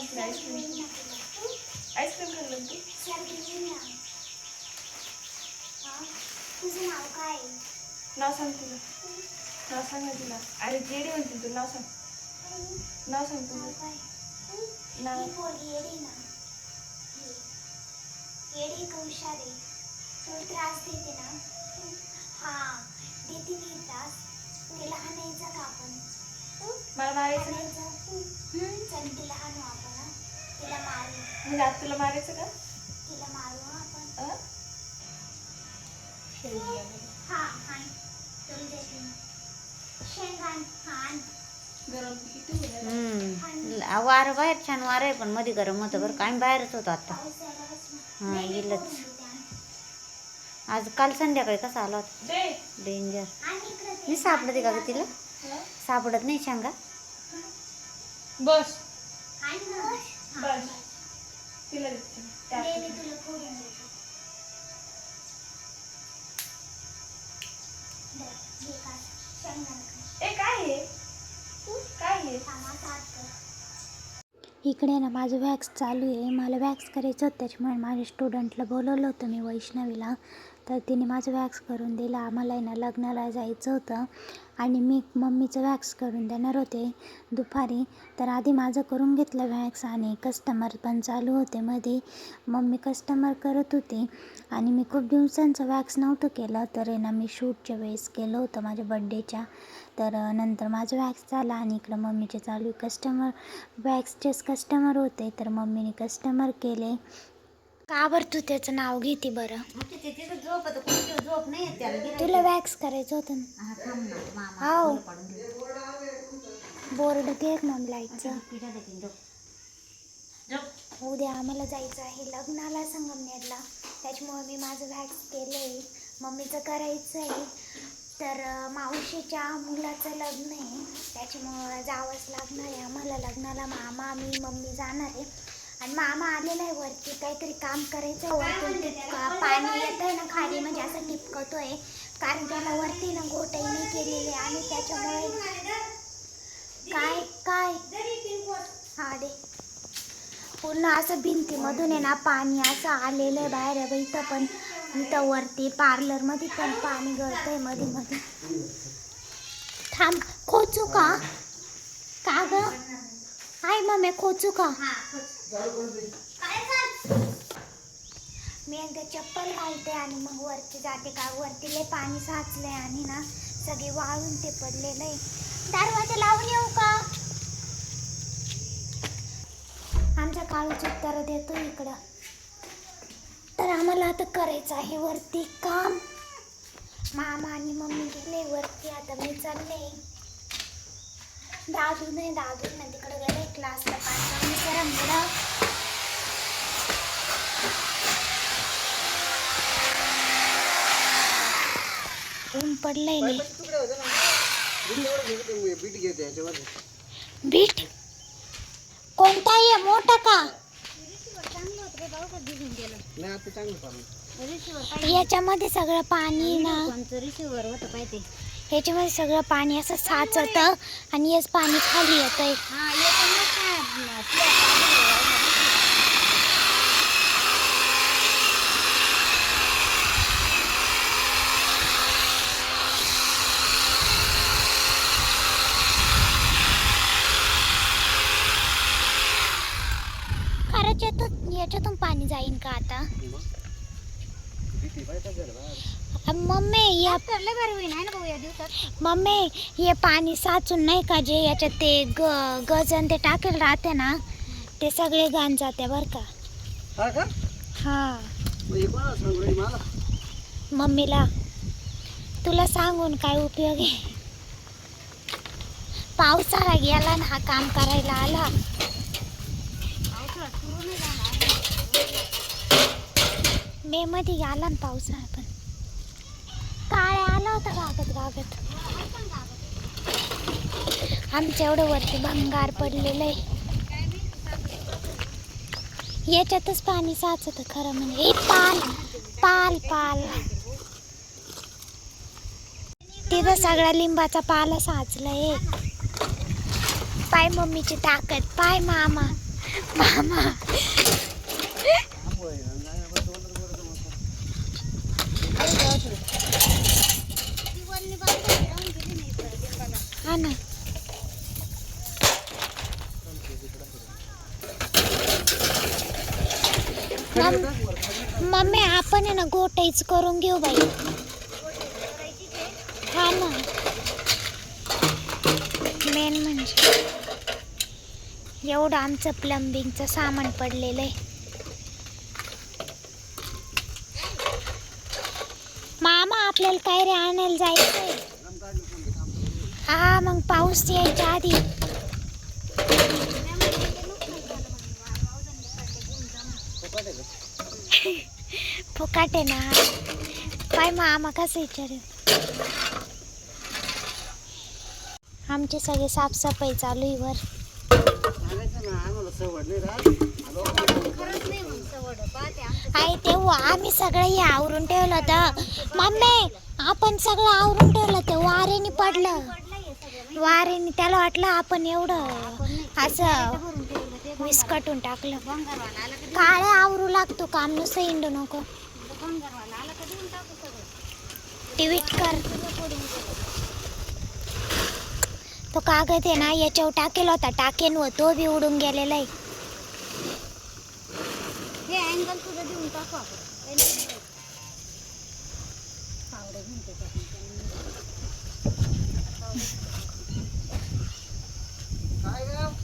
Ice cream ice cream खाल्लं तू तुझं नाव काय नाव सांग तुला. नाव सांग ना तिला अरे जेडी म्हणते तू नाव सांग नाव सांग तुझं नाव येडी तुला त्रास देते ना हा देते मी त्रास तिला हाणायचा का? आपण मला मारायचं चल तिला हाणू आपण म्हणजे आज तुला मारायचं का? हा? हा. वारं बाहेर छान वारं आहे पण मध्ये गरम होतं बरं. काय बाहेरच होतो आता. हा, आण. आज काल संध्याकाळी कसा आला होता? डेंजर. मी सापडते का ग तिला? हं? सापडत नाही शांगा बस. बस. तिला देते त्या दे, मी तुला फोडून देते. दे, घे का. शेंगदाणा खा. ए काय आहे काय आहे कामाचा हात कर. इकडे ना माझं वॅक्स चालू आहे मला वॅक्स करायचं होतं त्याच्यामुळे माझ्या स्टुडंटला बोलवलं होतं मी वैष्णवीला तर तिने माझं वॅक्स करून दिलं आम्हाला आहे ना लग्नाला जायचं होतं आणि मी मम्मीचं वॅक्स करून देणार होते. दुपारी तर आधी माझं करून घेतलं वॅक्स आणि कस्टमर पण चालू होते मध्ये. मम्मी कस्टमर करत होती आणि मी खूप दिवसांचं वॅक्स नव्हतं केलं. तर आहे ना मी शूटच्या वेळेस केलं होतं माझ्या बड्डेच्या तर नंतर माझं वॅक्स झाला आणि इकडं मम्मीचे चालू कस्टमर वॅक्सचेच कस्टमर होते. तर मम्मीने कस्टमर केले. का बरं तू त्याचं नाव घेते बरं. झोप झोप नाही येत त्याला. गिऱ्हाईक. तुला वॅक्स करायचं होतं ना? हा, थांब ना, मामा हाव. फुलं पाडून दे. बोर्ड घे मग लाईटचं झोप. झोप. उद्या आम्हाला जायचं आहे. लग्नाला संगमनेरला. त्याच्यामुळे मी माझं वॅक्स केलं आहे मम्मीचं करायचं आहे तर अं, मावशीच्या मुलाचं लग्न आहे. त्याच्यामुळं जावंच लागणार आहे. आम्हाला लग्नाला मामा मी मम्मी जाणार आहे. आणि मामा आलेला आहे वरती काहीतरी काम करायचं आहे वरतून टिपका पाणी येतं आहे ना खाली म्हणजे असं टिपकतो आहे कारण त्याला वरती ना गोटाई नाही केलेली आहे आणि त्याच्यामुळे काय काय? हा दे. पूर्ण असं भिंतीमधून आहे ना पाणी असं आलेलं आहे बाहेर आहे बाई इथं पण. इथं वरती पार्लरमध्ये पण पाणी गळतंयमध्ये मध्ये थांब खोचू का? का ग? हाय मम्मी खोचू का? मी एकदा चप्पल घालते आणि मग वरती जाते का? वरती लय पाणी साचलंय आणि ना सगळे वाळून ते पडलेलं आहे. दरवाजा लावून येऊ का? आमच्या काळूच उत्तर देतो इकडं. तर आम्हाला आता करायचं आहे वरती काम. मामा आणि मम्मी गेले वरती आता मी चालले. दादू नाही दादू नाही तिकडे गेले क्लासला मुलं ऊन पडलंय नाही बीट घेते बीट कोणता आहे? मोठा का? नाही आता चांगलं चालू याच्यामध्ये सगळं पाणी ना. रिसिव्हर होतं पाहिजे. ह्याच्यामध्ये सगळं पाणी असं साचतं आणि हेच पाणी खाली येतंय. हा येतं काय खरंच यातून याच्यातून पाणी जाईन का आता भीती पाहिजे झालं बाहेर अ, मम्मी या लय बरं होईल आहे ना भाऊ या दिवसात? मम्मी हे पाणी साचून नाही का जे याच्यात ते ग गजन ते टाकेल राहते ना ते सगळे घाण जाते बरं का. हा का? हा. मग हे कोणाला सांगू राहिली मला? मम्मीला. तुला सांगून काय उपयोग आहे? पावसाळा गेला ना हा काम करायला आला. मे मध्ये आला ना पावसाळा पण. होता गागत गागत आमच्या एवढं वरती भंगार पडलेलं आहे. याच्यातच पाणी साचत खरं म्हणजे. पाल पाल पाल. तिथं सगळा लिंबाचा पाला साचलाय. पाय मम्मीची ताकद. पाय मामा. मामा हा ना मम- मम्मी आपण आहे ना गोटाईच करून घेऊ बाई. हा ना. मेन म्हणजे एवढं आमचं प्लंबिंगचं सामान पडलेलं आहे. मामा आपल्याला काय रे आणायला जायचंय? हा मग पाऊस यायच्या आधी. फुकाट आहे ना काय मामा कसं विचारेल आमची सगळी साफसफाई चालू आहे वर. आई तेव्हा आम्ही सगळं हे आवरून ठेवलं होतं. मम्मी आपण सगळं आवरून ठेवलं होतं वारेने पडलं. वारेने त्याला वाटलं आपण एवढं असं विस्कटून टाकलं. काळे आवरू लागतो काम नुसतं इंडू नको. टिवीट कर. तो कागद आहे ना याच्यावर टाकेल होता. टाकेन व तो बी उडून गेलेला आहे. हे अँगल तुझं देऊन टाकू आपण. काय गं?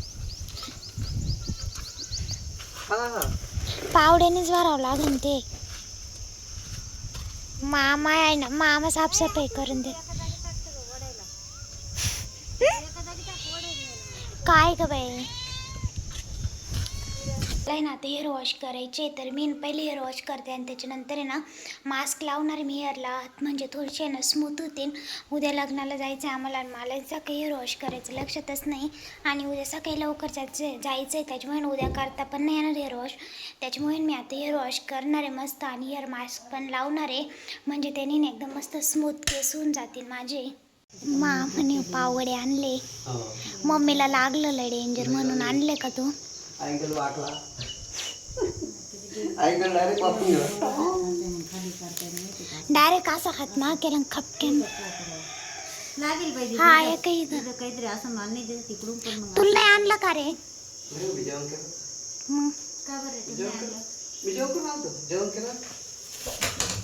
हा हा पावड्यानेच भरावं लागेल ते. मामा आहे ना मामा साफसफाई करून दे. काय ग बाई? आहे ना ते हेअर वॉश करायचे तर मी पहिले हेअर वॉश करते आणि त्याच्यानंतर आहे ना मास्क लावणार मी हेअरला म्हणजे थोडीशी आहे ना स्मूथ होतील उद्या लग्नाला जायचं आहे आम्हाला आणि मला सकाळी हेअर वॉश करायचं लक्षातच नाही. आणि उद्या सकाळी लवकर जायचं जायचं आहे त्याच्यामुळे उद्या करता पण नाही येणार हेअर वॉश त्याच्यामुळे मी आता हेअर वॉश करणार आहे मस्त आणि हेअर मास्क पण लावणार आहे. म्हणजे त्याने ना एकदम मस्त स्मूथ केस होऊन जातील माझे. मा म्हणे पावडे आणले. हो. मम्मीला लागलं लय डेंजर म्हणून आणले का तू? अँगल वाकला. अँगल डायरेक्ट वाकून गेला डायरेक्ट असा हात ना केला खपक्यान. लागेल पाहिजे हा एकही इथं. तिथं काहीतरी असं मान नाही देत तिकडून पण मग तुला नाही आणलं का रे? मी जेवण केलं. मग? का बरं ते जेवण केलं. मी जेवण करून आलतो. जेवण केलं.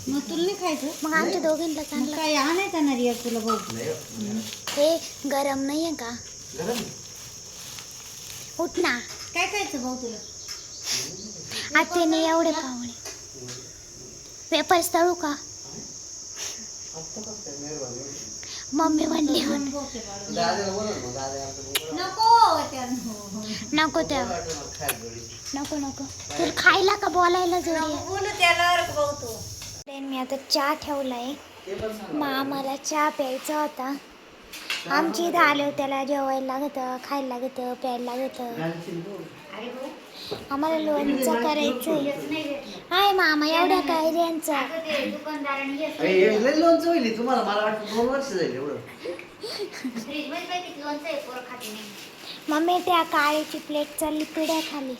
मग तुला नाही खायचं? मग आमच्या दोघींनाच मग आणलं काय आणायचं ना रिया तुला भाऊ? नाही हे गरम नाही आहे का? गरम? उठ ना. काय खायचं भाऊ तुला? आत्याने एवढे पावळे पेपर्स तळू का? मम्मी म्हणली म्हण. दादाला बोला ना दादा आमचं बोला नको नको त्या नको नको. तुला खायला का बोलायला जोडी? आहे? बोलू त्याला रे भाऊ तू. Then मी आता चहा ठेवलाय. ते आम्हाला चहा प्यायचा होता. आमची इथं आले होते त्याला जेवायला लागतं खायला लागतं प्यायला लागतं. घालशील तू. आम्हाला लोणचं करायचंय. हाय मामा एवढ्या काय यांचा लोणचं होईल तुम्हाला. मला वाटतं दोन वर्ष जाईल एवढं. आहे मम्मी त्या काळीची प्लेट चालली पिढ्या खाली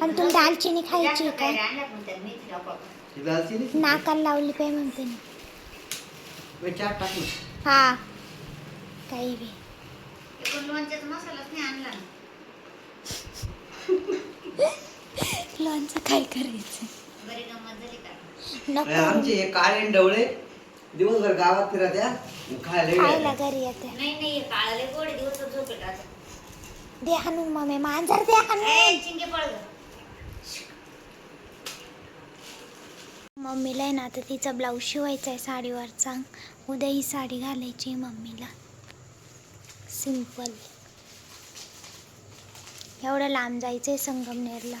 आणि तुला दालचिनी खायची का? आणला पण त्या मेथी टाकू दालचिनी नाकाला लावली पाय म्हणते मी. मी चाट टाकली हा. काही बी. पण लोणच्याचा मसालाच नाही. आणला लोणचं काय करायचं? बरी गंमत झाली का? नको. आमचे हे काळे डवळे दिवसभर गावात फिरत या खायला खायला. घरी येते नाही नाही काळाले गोडे दिवस झोपेल आता दे हाणून मम्मी मांजर दे हाणून. ए चिंगे पळ गं. मम्मीला आहे ना आता तिचा ब्लाऊज शिवायचा आहे साडीवरचा. उद्या ही साडी घालायची आहे मम्मीला. सिंपल एवढं लांब जायचं आहे संगमनेरला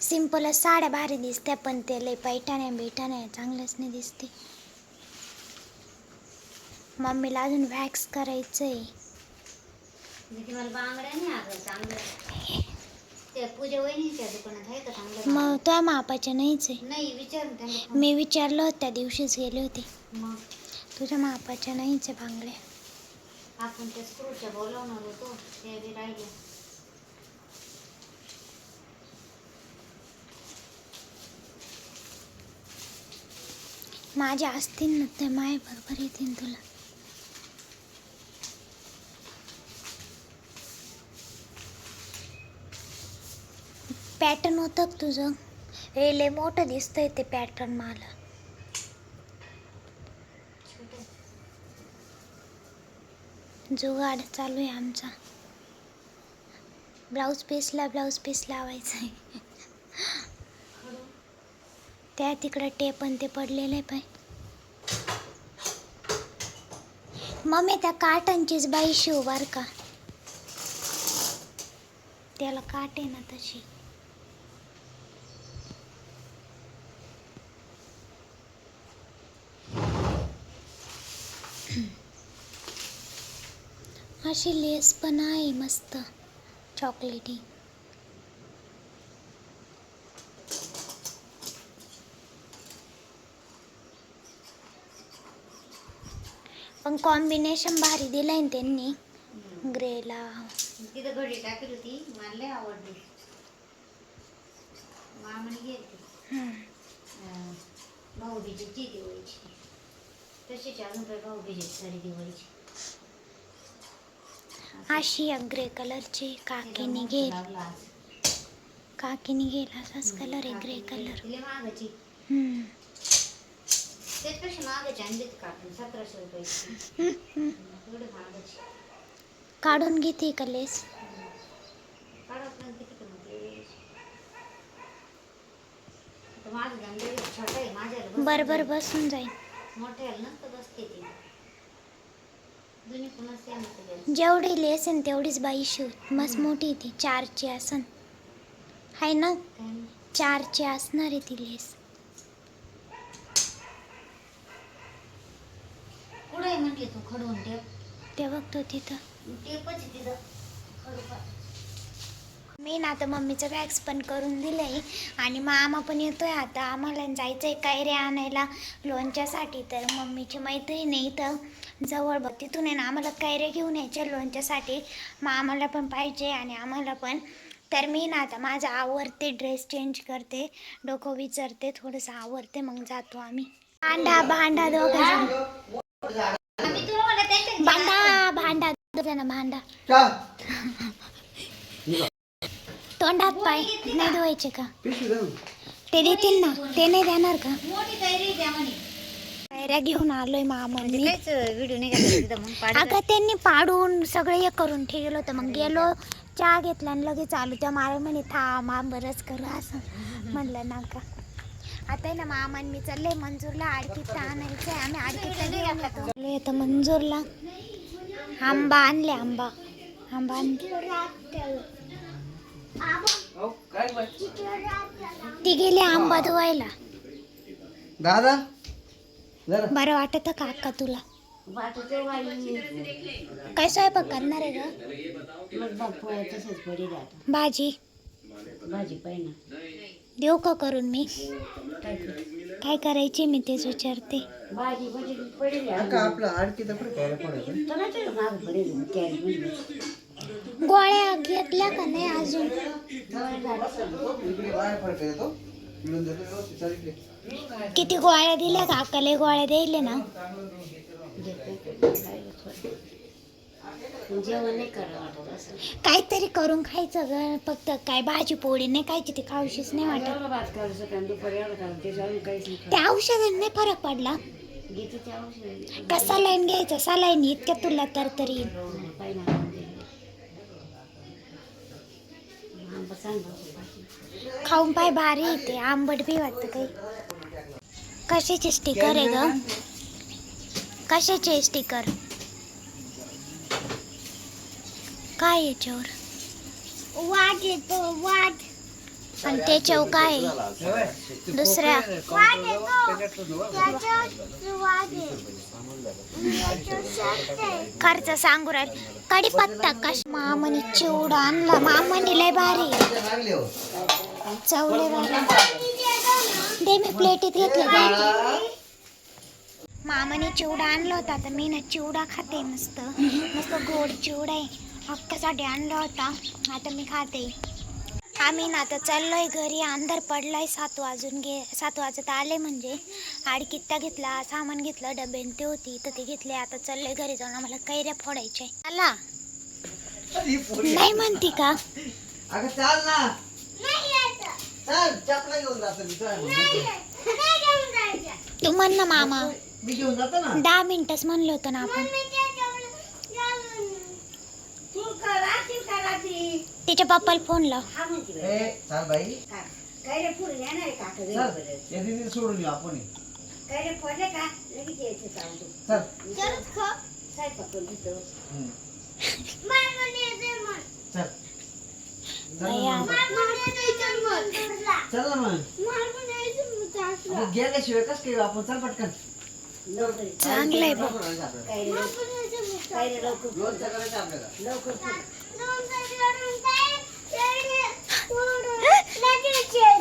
सिंपलच साड्या भारी दिसत्या पण ते लय पैठाण्या बिठाण्या चांगलंच नाही दिसते. मम्मीला अजून वॅक्स करायचं आहे पूजा मग त्या मापाच्या नाहीच आहे. नाही मी विचारलं होतं त्या दिवशीच गेले होते. मग? तुझ्या मापाच्या नाहीच आहे बांगड्या. आपण त्या स्क्रूच्या बोलावणार होतो ते माझ्या असतील ना त्या माय बरोबर येतील तुला. पॅटर्न होतं का तुझं? हे लय मोठं दिसतंय ते पॅटर्न मला. जुगाड चालू आहे आमचा. ब्लाऊज पीसला ब्लाऊज पीस लावायचा आहे त्या तिकडं टेप पण ते पडलेलं आहे पाय मम्मी त्या काटांचीच बाई शिवबार का. त्याला काट आहे ना तशी. अशी लेस पण आहे मस्त. चॉकलेटी. पण कॉम्बिनेशन भारी दिलंय त्यांनी. ग्रेला. तिथं घडी टाकली होती. मला लय आवडली. भाऊबीजेची दिवाळीची. तशीच अजून काही भाऊबीजेची साडी दिवाळीची. अशी एक ग्रे कलरची काकीने घेल लागला आज. काकीने घेल असाच कलर आहे ग्रे कलर. काढून घेते का लेस? बसून बरोबर जाईल. बसून जाईल बसते ती. जेवढी लेस आहे ना तेवढीच बाई शिव. मस्त मोठी ती चारची असन आहे ना? काय नाही. चारची असणार आहे ती लेस. कुठं आहे म्हटले तू? खडून टेप? ते बघतो तिथं. टेपच मी ना आता मम्मीचं बॅग्स पण करून दिलंय आणि मामा पण येतोय आता. आम्हाला जायचंय कैरे आणायला लोणच्यासाठी. तर मम्मीची मैत्रीण आहे इथं. जवळ बघ तिथून आहे ना आम्हाला कैरे घेऊन यायचे लोणच्यासाठी. मग आम्हाला पण पाहिजे आणि आम्हाला पण. तर मी ना आता माझं आवरते ड्रेस चेंज करते डोकं विचारते थोडंसं आवरते मग जातो आम्ही. भांडा भांडा दोघं? भांडा भांडा दोघं भांडा. तोंडात पाय नाही धुवायचे का? ते देतील ना ते नाही देणार का? कैऱ्या घेऊन आलोय मामा मी काहीच व्हिडिओ नाही घातला तिथं मग पाडलं. अगं त्यांनी पाडून सगळं हे करून ठेवलं होतं. मग गेलो चहा घेतला आणि लगेच आलो. त्या मारा म्हणे थांब बरंच करू असं. म्हणलं नका आता आहे ना मामा मी चालले मंजूरला आडकीत आणायचं. आहे आम्ही आडकीत येतो चाललोय आता मंजूरला. आंबा आणले आंबा. आंबा आणले. हो ती गेली आंबा धुवायला. दादा? बरं वाटत का अक्का तुला. काय स्वयंपाक करणार आहे आता भाजी. भाजी देऊ का करून मी? काय करू? काय करायची मी तेच विचारते. का गोळ्या घेतल्या का नाही अजून? किती गोळ्या दिल्या का? गोळ्या द्यायले ना. जेवण नाही वाटत असं काहीतरी करून खायचं ग. फक्त काय भाजी पोळी नाही खायची ती खाऊशीच नाही वाटत. एवढं भात दुपारी एवढं काहीच नाही त्या औषधाने नाही फरक पडला. करायचं. घेते ते औषध का सलाईन घ्यायचं सलाईन इतक्या तुला तर तरी. पाहिजे आंबा चांगला खाऊन पाय भारी येते. आंबट बी वाटतं काही. कशाचे स्टिकर आहे ग कशाचे स्टिकर काय याच्यावर? वाट येतो वाट. आणि त्याच्यावर काय आहे? दुसऱ्या खर्च सांगू राहील. कडीपत्ता कश? मामनी चिवडा आणला. मामनी लय भारी ते दे मी प्लेटीत घेतलं. मामाने चिवडा आणला होता आता मी ना चिवडा खाते मस्त. मस्त गोड चिवडा आहे. हक्कासाठी आणला होता. आता मी खाते. आम्ही ना आता चाललोय घरी. अंधार पडलाय सात वाजून गे सात वाजत आले म्हणजे. आडकित्ता घेतला सामान घेतलं डबेन ते होती. तर ते घेतले. आता चाललोय घरी जाऊन. आम्हाला कैऱ्या फोडायच्या आला. नाही म्हणती का? अगं चाल ना. चाल चपला घेऊन जातो मी तुला म्हणतो. तू म्हण ना मामा. मी घेऊन जातो ना. दहा मिनिटच म्हणलं होतं ना आपण. तिच्या पप्पाला फोन लाव. हा. ए चाल बाई. चल? या दीदीला सोडून येऊ आपण चालू. चल स्वयंपाक करून घेतो हम्म. चल मग. गेल्याशिवाय कस काय आपण चल पटकन. चांगलं आहे.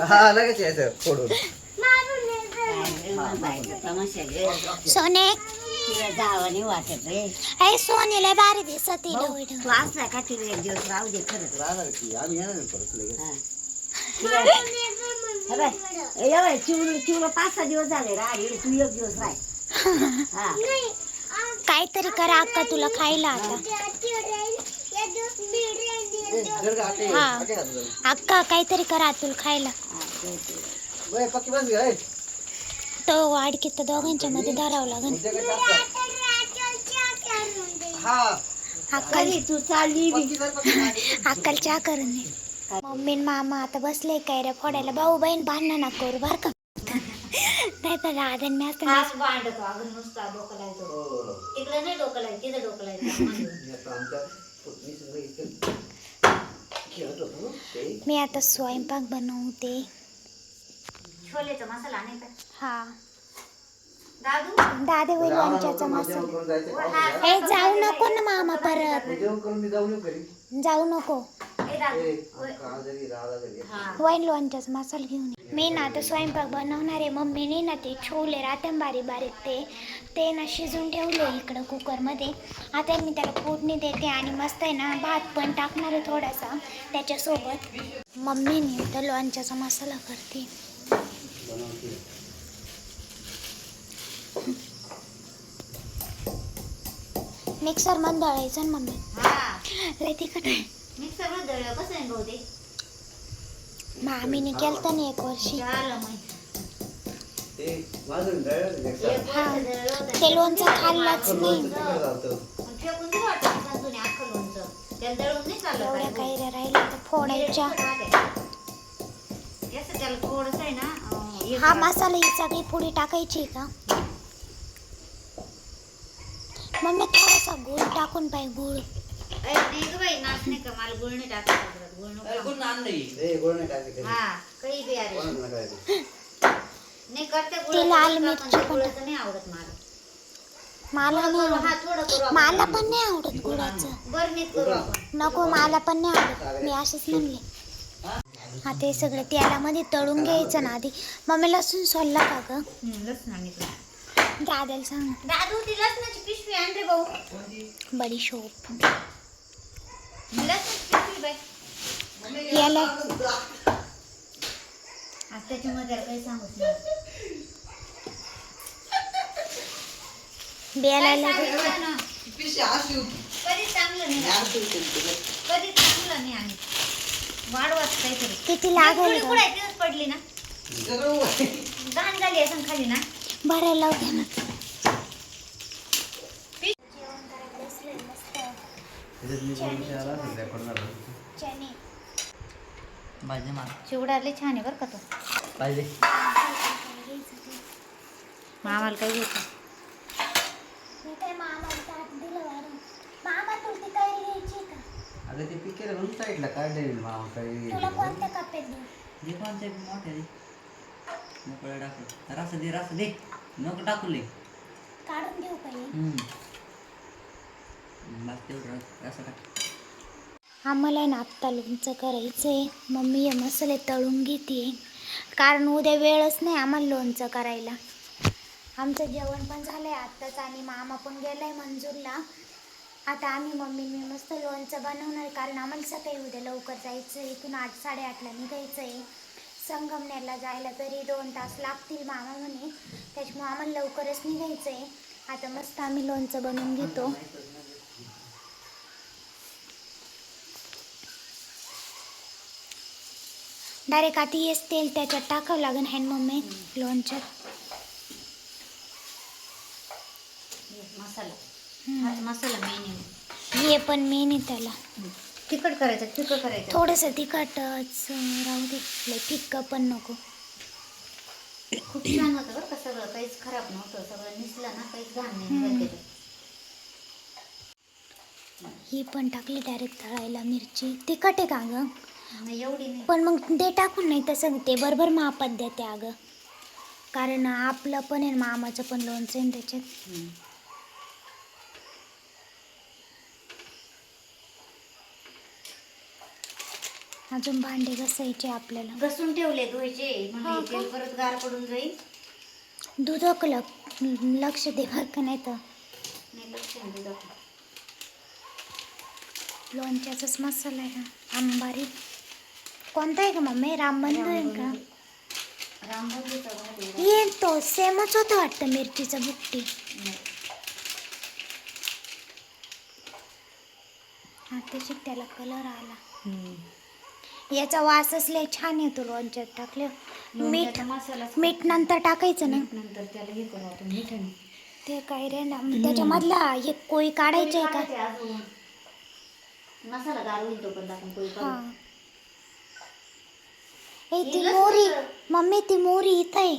हा लगेच यायचं फोडून. सोने तिला जावं नाही वाटत रे. अरे सोनेला बारी दिसत भाऊ, तू असला का तिला एक दिवस राहू दे खरंच राहणार की? आम्ही येणार आहे परत लगेच. हा. तिला- हे बाय, ए, ये बाय, चिवला चिवला पाच सहा दिवस झाले तू एक दिवस राह. हा. काहीतरी करा अक्का तुला खायला आता. ए, का हा. जरा. अक्का काहीतरी करा तुला खायला. हा, ते- ते. बरं, पक्की बस घे, ए. तो वाडकीत तर दोघांच्या मध्ये धरावं लागेल. हा. अक्कल तू चालली. अक्कल चहा करून दे मम्मी न मामा आता बसले कैऱ्या फोडायला. भाऊ बहीण भांडणं ना करू बर का? नाही तर राधन मी असतं हाच भांडतो. अगं नुसता डोकं लावतो. हो. तिकडे नाही डोकं तिथं डोकं. मी आता स्वयंपाक बनवते. छोलेचा मसाला नाही का? हा. दादू? दादे मसाला? हे जाऊ नको ना मामा परत. जाऊ नको. ए दादू ए, तरी. हा. वाईन लोणच्याचा मसाला घेऊन ये. मी ना आता स्वयंपाक बनवणार आहे. मम्मीने ना ते छोले राहते ना बारीक बारीक ते ते ना शिजून ठेवले इकडं कुकरमध्ये. आता मी त्याला फोडणी देते आणि मस्त आहे ना भात पण टाकणार आहे थोडासा त्याच्यासोबत. मम्मीने तर लोणच्याचा मसाला करते. बनवते. मिक्सरमध्ये दळायचं ना मम्मी. हा. लय तिखट आहे. मिक्सरमध्ये दळलं. कसं आहे भाऊ ते? मामीने केलं ना एक वर्षी. झालं माहिती ते वाजून दळलं एक. वर्ष दळलं होतं. ते लोणचं खाल्लंच अख्खं नाही लोणचं तिखट झालतं. मग फेकून दिलं वाटतं सासूने अख्खं लोणचं. त्याला दळून नाही चाललं एवढ्या काय कैऱ्या राहिल्या तर फोडायच्या. याचं त्याला थोडंसं आहे ना हे. मसाला ही सगळी पुडी टाकायची का? मम्मी थोडासा गुळ टाकून पाहिजे गुळ. हा ते लाल पण मिरची ते पण गुळाचं नाही आवडत मला. नाही करू, हा आवडत. थोडं करू आपण. मला पण नाही आवडत गुळाचं. बरं नीट करू आपण. नको मला पण नाही आवडत. मी असेच म्हणले. हा ते सगळं तेलामध्ये तळून घ्यायचं ना आधी. मम्मी लसूण सोलला का ग? हं. दादाला सांग. दादू ती लसणाची पिशवी आण रे भाऊ. लसणाची पिशवी बाई. याला आज त्याच्यामध्ये त्याला काही नाही. बेला सांगितलं ना? कधीच चांगलं नाही. कधीच चांगलं नाही आणि. वाढवत काहीतरी किती लागेल ग? तिथंच पडली ना. घाण झाली असं खाली ना. भरायला होते ना मला. चिवडाले छान आहे बरं का तो. पाहिजे. मामाला काही घ्यायचं मी काय मामाला ताट दिलं वरून. मामा तुला ती कैरी घ्यायची का अगं ते पिकेल म्हणून साईडला काढले मामा काही तुला कोणत्या कप्प्यात देऊ? दे कोणते मोठे दे. मोकळं टाकू. रस दे रस दे. नको टाकू ले काढून देऊ का हे? बस तेवढं रस टाक. आम्हाला ना आत्ता लोणचं करायचं आहे मम्मी हे मसाले तळून घेते. कारण उद्या वेळच नाही आम्हाला लोणचं करायला. आमचं जेवण पण झालं आहे आत्ताच आणि मामा पण गेला आहे मंजूरला. आता आम्ही मम्मी मी मस्त लोणचं बनवणार कारण आम्हाला सकाळी उद्या लवकर जायचं आहे इथून आठ साडेआठला निघायचं आहे संगमनेरला जायला तरी दोन तास लागतील मामा म्हणे. त्याच्यामुळे आम्हाला लवकरच निघायचं आहे आता मस्त आम्ही लोणचं बनवून घेतो. डायरेक्ट आता हेच तेल त्याच्यात टाकावं लागेल हँड मम्मी लोणच्यात. मसाला. हा मसाला मेन आहे. हे पण मेन आहे त्याला. तिखट करायचं तिखट करायचं. थोडंसं तिखटच राहू दे. लय फिक्का पण नको. खूप छान होतं बरं का सगळं. काहीच खराब नव्हतं. सगळं निसलं ना काहीच घाण नाही निघत त्याच्यात. ही पण टाकली डायरेक्ट तळायला मिरची. तिखट आहे का गं? नाही एवढी नाही. पण मग ते टाकून नाही तसं ते बरोबर मापात देते अगं. कारण आपलं पण आहे मामाचं पण लोणचं आहे ना त्याच्यात. हम्म. अजून भांडे घासायचे आपल्याला. घसून ठेवले धुवायचे. हा म्हणजे का? परत गार पडून जाईल. दुधक लक लक्ष दे बरं का नाही तर नाही लक्ष नाही दिलं. लोणच्याचाच मसाला आहे हा अंबारी कोणता आहे का मम्मी? रामबंधू आहे का? रामबंधूचा भात आहे. ये तो सेमच होतं वाटतं मिरचीचा बुट्टी. नाही. हा त्याच्यात त्याला कलर आला. याचा वासच लय छान येतो लोणच्यात टाकले. मीठ मीठ नंतर टाकायचं ना. नंतर त्याला हे करू आपण मिठाने ते काय रे ना त्याच्यामधला हे कोळी काढायचे आहे का. मसाला गार होईल तो पण आपण हा. करू. ए ती मोरी. मम्मी ती मोरी इथं आहे.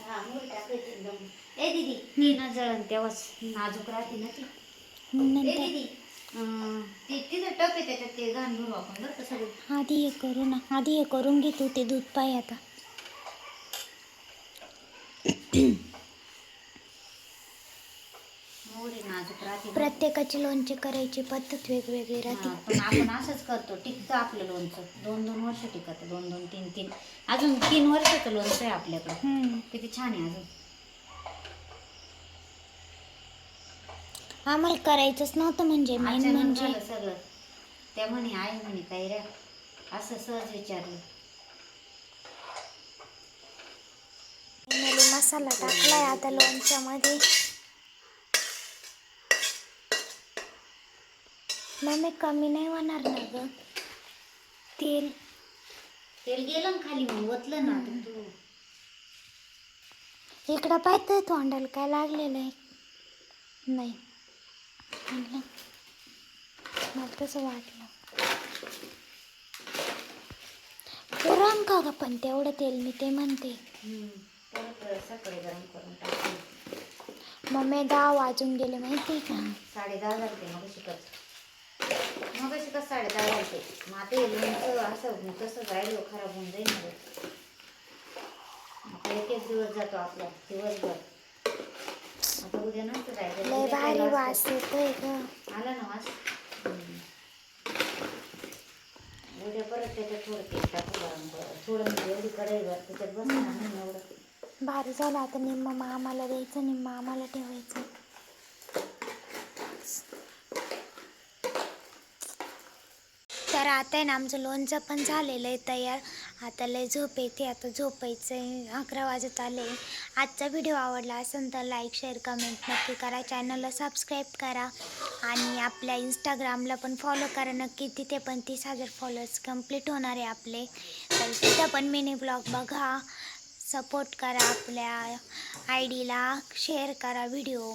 हा मोहरी टाकायची एकदम. ए दीदी. ती ना जळण तेव्हाच नाजूक राहते ना ती. ए नंतर आधी हे करू ना आधी हे करून घे तू ते दूध पाय आता. प्रत्येकाची लोणची करायची पद्धत वेगवेगळी राहते. पण आपण असंच करतो टिकतं आपलं लोणचं. दोन दोन वर्ष टिकत दोन दोन तीन तीन. अजून तीन वर्षाचं लोणचं आहे आपल्याकडं. किती छान आहे अजून. आम्हाला करायचंच नव्हतं म्हणजे मेन अचानक म्हणजे. झालं सगळं. त्या म्हणे आहे म्हणे काही रे? असं सहज विचारलं. फायनली मसाला टाकलाय आता लोणच्यामध्ये. मम्मी कमी नाही होणार ना ग. तेल. तेल गेलं ना खाली मग ओतलं ना आता तू. इकडं पाहतोय तोंडाला काय लागलेलं आहे. नाही. म्हणलं मला तसं वाटलं. पुरण का ग पण तेवढं तेल मी ते म्हणते. सकाळी गरम करून टाकलं मम्मी दहा वाजून गेले माहिती आहे का? साडे दहा झालते मग शिकत मग शिकत साडे दहा झालते. मग आता हे लोणचं असं तसं राहिलं खराब होऊन जाईल ना रे. आता एक एक दिवस जातो आपला दिवसभर. आता उद्या उद्या भारी वास. येतोय ग. आला ना वास. उद्या परत त्याच्यात थोडं तेल टाकू थोडं म्हणजे एवढी कढईवर त्याच्यात बसणार नाही एवढं. भारी झालं आता निम्म मामाला द्यायचं निम्म आम्हाला ठेवायचं. तर आता आहे ना आमचं लोणचं पण झालेलं आहे तयार. आता लय झोप येते आता झोपायचं आहे. अकरा वाजत आले आजचा व्हिडिओ आवडला असेल तर लाईक शेअर कमेंट नक्की करा. चॅनलला सबस्क्राईब करा. आणि आपल्या इंस्टाग्रामला पण फॉलो करा नक्की. तिथे पण तीस हजार फॉलोअर्स कंप्लीट होणार आहे आपले. तर तिथं पण मिनी ब्लॉग बघा. सपोर्ट करा आपल्या आय डीला शेअर करा व्हिडिओ